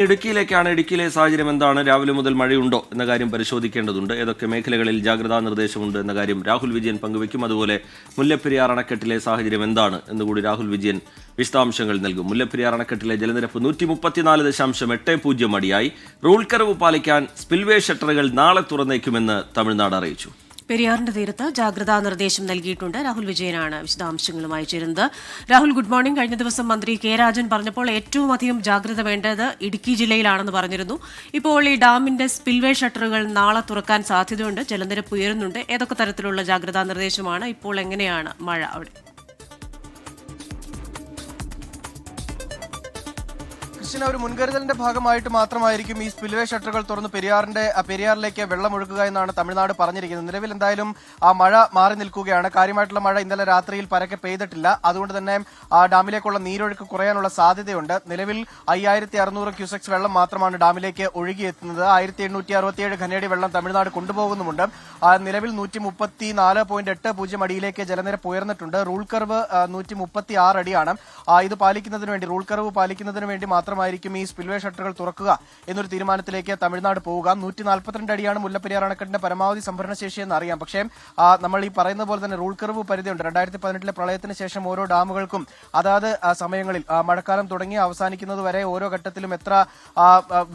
ഇടുക്കിയിലേക്കാണ്. ഇടുക്കിയിലെ സാഹചര്യം എന്താണ്? രാവിലെ മുതൽ മഴയുണ്ടോ എന്ന കാര്യം പരിശോധിക്കേണ്ടതുണ്ട്. ഏതൊക്കെ മേഖലകളിൽ ജാഗ്രതാ നിർദ്ദേശമുണ്ട് എന്ന കാര്യം രാഹുൽ വിജയൻ പങ്കുവയ്ക്കും. അതുപോലെ മുല്ലപ്പെരിയാർ അണക്കെട്ടിലെ സാഹചര്യം എന്താണ് എന്നുകൂടി രാഹുൽ വിജയൻ വിശദാംശങ്ങൾ നൽകും. മുല്ലപ്പെരിയാർ അണക്കെട്ടിലെ ജലനിരപ്പ് നൂറ്റി മുപ്പത്തിനാല് ദശാംശം എട്ട് പൂജ്യം അടിയായി. റൂൾ കർവ് പാലിക്കാൻ സ്പിൽവേ ഷട്ടറുകൾ നാളെ തുറന്നേക്കുമെന്ന് തമിഴ്നാട് അറിയിച്ചു. പെരിയാറിന്റെ തീരത്ത് ജാഗ്രതാ നിർദ്ദേശം നൽകിയിട്ടുണ്ട്. രാഹുൽ വിജയനാണ് വിശദാംശങ്ങളുമായി ചേരുന്നത്. Rahul good morning. കഴിഞ്ഞ ദിവസം മന്ത്രി കെ രാജൻ പറഞ്ഞപ്പോൾ ഏറ്റവും അധികം ജാഗ്രത വേണ്ടത് ഇടുക്കി ജില്ലയിലാണെന്ന് പറഞ്ഞിരുന്നു. ഇപ്പോൾ ഈ ഡാമിന്റെ സ്പിൽവേ ഷട്ടറുകൾ നാളെ തുറക്കാൻ സാധ്യതയുണ്ട്. ജലനിരപ്പ് ഉയരുന്നുണ്ട്. ഏതൊക്കെ തരത്തിലുള്ള ജാഗ്രതാ നിർദ്ദേശമാണ്? ഇപ്പോൾ എങ്ങനെയാണ് മഴ അവിടെ? കൃഷ്ണ ഒരു മുൻകരുതലിന്റെ ഭാഗമായിട്ട് മാത്രമായിരിക്കും ഈ സ്പിൽവേ ഷട്ടറുകൾ തുറന്ന് പെരിയാറിന്റെ പെരിയാറിലേക്ക് വെള്ളം ഒഴുകുക എന്നാണ് തമിഴ്നാട് പറഞ്ഞിരിക്കുന്നത്. നിലവിൽ എന്തായാലും ആ മഴ മാറി നിൽക്കുകയാണ്. കാര്യമായിട്ടുള്ള മഴ ഇന്നലെ രാത്രിയിൽ പരക്കെ പെയ്തിട്ടില്ല. അതുകൊണ്ട് തന്നെ ആ ഡാമിലേക്കുള്ള നീരൊഴുക്ക് കുറയാനുള്ള സാധ്യതയുണ്ട്. നിലവിൽ അയ്യായിരത്തി അറുന്നൂറ് ക്യൂസെക്സ് വെള്ളം മാത്രമാണ് ഡാമിലേക്ക് ഒഴുകിയെത്തുന്നത്. ആയിരത്തി എണ്ണൂറ്റി അറുപത്തിയേഴ് ഖനയടി വെള്ളം തമിഴ്നാട് കൊണ്ടുപോകുന്നുമുണ്ട്. നിലവിൽ നൂറ്റി മുപ്പത്തി നാല് പോയിന്റ് എട്ട് പൂജ്യം അടിയിലേക്ക് ജലനിരപ്പ് ഉയർന്നിട്ടുണ്ട്. റൂൾ കർവ് നൂറ്റി മുപ്പത്തി ആറ് അടിയാണ് ഇത് പാലിക്കുന്നതിന് വേണ്ടി റൂൾ കർവ് പാലിക്കുന്നതിന് വേണ്ടി മാത്രമായിരിക്കും ഈ സ്പിൽവേ ഷട്ടറുകൾ തുറക്കുക എന്നൊരു തീരുമാനത്തിലേക്ക് തമിഴ്നാട് പോവുക. നൂറ്റി നാൽപ്പത്തിരണ്ട് അടിയാണ് മുല്ലപ്പെരിയാർ അണക്കെട്ടിന്റെ പരമാവധി സംഭരണ ശേഷി എന്ന് അറിയാം. പക്ഷേ നമ്മൾ ഈ പറയുന്ന പോലെ തന്നെ റൂൾ കർവ് പരിധിയുണ്ട്. രണ്ടായിരത്തി പതിനെട്ടിലെ പ്രളയത്തിന് ശേഷം ഓരോ ഡാമുകൾക്കും അതാത് സമയങ്ങളിൽ മഴക്കാലം തുടങ്ങി അവസാനിക്കുന്നത് വരെ ഓരോ ഘട്ടത്തിലും എത്ര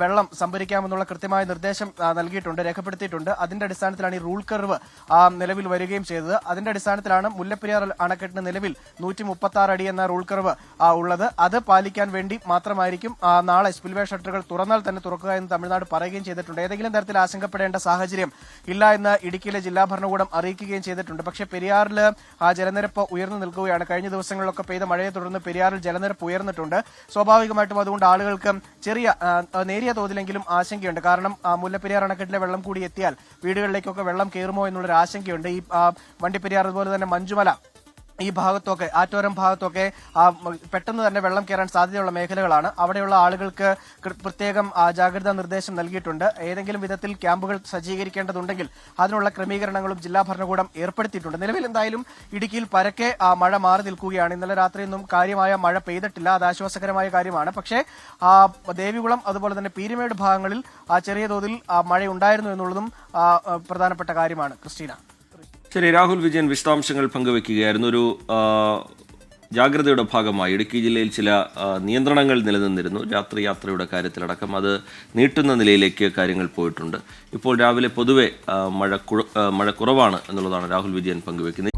വെള്ളം സംഭരിക്കാമെന്നുള്ള കൃത്യമായ നിർദ്ദേശം നൽകിയിട്ടുണ്ട് രേഖപ്പെടുത്തിയിട്ടുണ്ട്. അതിന്റെ അടിസ്ഥാനത്തിലാണ് ഈ റൂൾ കർവ് നിലവിൽ വരികയും ചെയ്തത്. അതിന്റെ അടിസ്ഥാനത്തിലാണ് മുല്ലപ്പെരിയാർ അണക്കെട്ടിന് നിലവിൽ നൂറ്റി മുപ്പത്തി ആറ് അടി എന്ന റൂൾ കർവ് ഉള്ളത്. അത് പാലിക്കാൻ വേണ്ടി മാത്രമായിരിക്കും നാളെ സ്പിൽവേ ഷട്ടറുകൾ തുറന്നാൽ തന്നെ തുറക്കുക എന്ന് തമിഴ്നാട് പറയുകയും ചെയ്തിട്ടുണ്ട്. ഏതെങ്കിലും തരത്തിൽ ആശങ്കപ്പെടേണ്ട സാഹചര്യം ഇല്ല എന്ന് ഇടുക്കിയിലെ ജില്ലാ ഭരണകൂടം അറിയിക്കുകയും ചെയ്തിട്ടുണ്ട്. പക്ഷേ പെരിയാറിൽ ആ ജലനിരപ്പ് ഉയർന്നു നിൽക്കുകയാണ്. കഴിഞ്ഞ ദിവസങ്ങളിലൊക്കെ പെയ്ത മഴയെ തുടർന്ന് പെരിയാറിൽ ജലനിരപ്പ് ഉയർന്നിട്ടുണ്ട്. സ്വാഭാവികമായിട്ടും അതുകൊണ്ട് ആളുകൾക്ക് ചെറിയ നേരിയ തോതിലെങ്കിലും ആശങ്കയുണ്ട്. കാരണം മുല്ലപ്പെരിയാർ അണക്കെട്ടിലെ വെള്ളം കൂടി എത്തിയാൽ വീടുകളിലേക്കൊക്കെ വെള്ളം കയറുമോ എന്നുള്ളൊരു ആശങ്കയുണ്ട് ഈ വണ്ടിപ്പെരിയാർ അതുപോലെ തന്നെ മഞ്ജുമല ഈ ഭാഗത്തൊക്കെ ആറ്റോരം ഭാഗത്തൊക്കെ ആ, പെട്ടെന്ന് തന്നെ വെള്ളം കയറാൻ സാധ്യതയുള്ള മേഖലകളാണ്. അവിടെയുള്ള ആളുകൾക്ക് പ്രത്യേകം ജാഗ്രതാ നിർദ്ദേശം നൽകിയിട്ടുണ്ട്. ഏതെങ്കിലും വിധത്തിൽ ക്യാമ്പുകൾ സജ്ജീകരിക്കേണ്ടതുണ്ടെങ്കിൽ അതിനുള്ള ക്രമീകരണങ്ങളും ജില്ലാ ഭരണകൂടം ഏർപ്പെടുത്തിയിട്ടുണ്ട്. നിലവിൽ എന്തായാലും ഇടുക്കിയിൽ പരക്കെ മഴ മാറി നിൽക്കുകയാണ്. ഇന്നലെ രാത്രിയൊന്നും കാര്യമായ മഴ പെയ്തിട്ടില്ല. അത് ആശ്വാസകരമായ കാര്യമാണ്. പക്ഷേ ആ, ദേവികുളം അതുപോലെ തന്നെ പീരുമേട് ഭാഗങ്ങളിൽ ആ, ചെറിയ തോതിൽ മഴ ഉണ്ടായിരുന്നു എന്നുള്ളതും പ്രധാനപ്പെട്ട കാര്യമാണ്. ക്രിസ്റ്റീന. ശരി രാഹുൽ വിജയൻ വിശദാംശങ്ങൾ പങ്കുവെക്കുകയായിരുന്നു. ഒരു ജാഗ്രതയുടെ ഭാഗമായി ഇടുക്കി ജില്ലയിൽ ചില നിയന്ത്രണങ്ങൾ നിലനിന്നിരുന്നു. രാത്രി യാത്രയുടെ കാര്യത്തിലടക്കം അത് നീട്ടുന്ന നിലയിലേക്ക് കാര്യങ്ങൾ പോയിട്ടുണ്ട്. ഇപ്പോൾ രാവിലെ പൊതുവെ മഴ മഴ കുറവാണ് എന്നുള്ളതാണ് രാഹുൽ വിജയൻ പങ്കുവെക്കുന്നത്.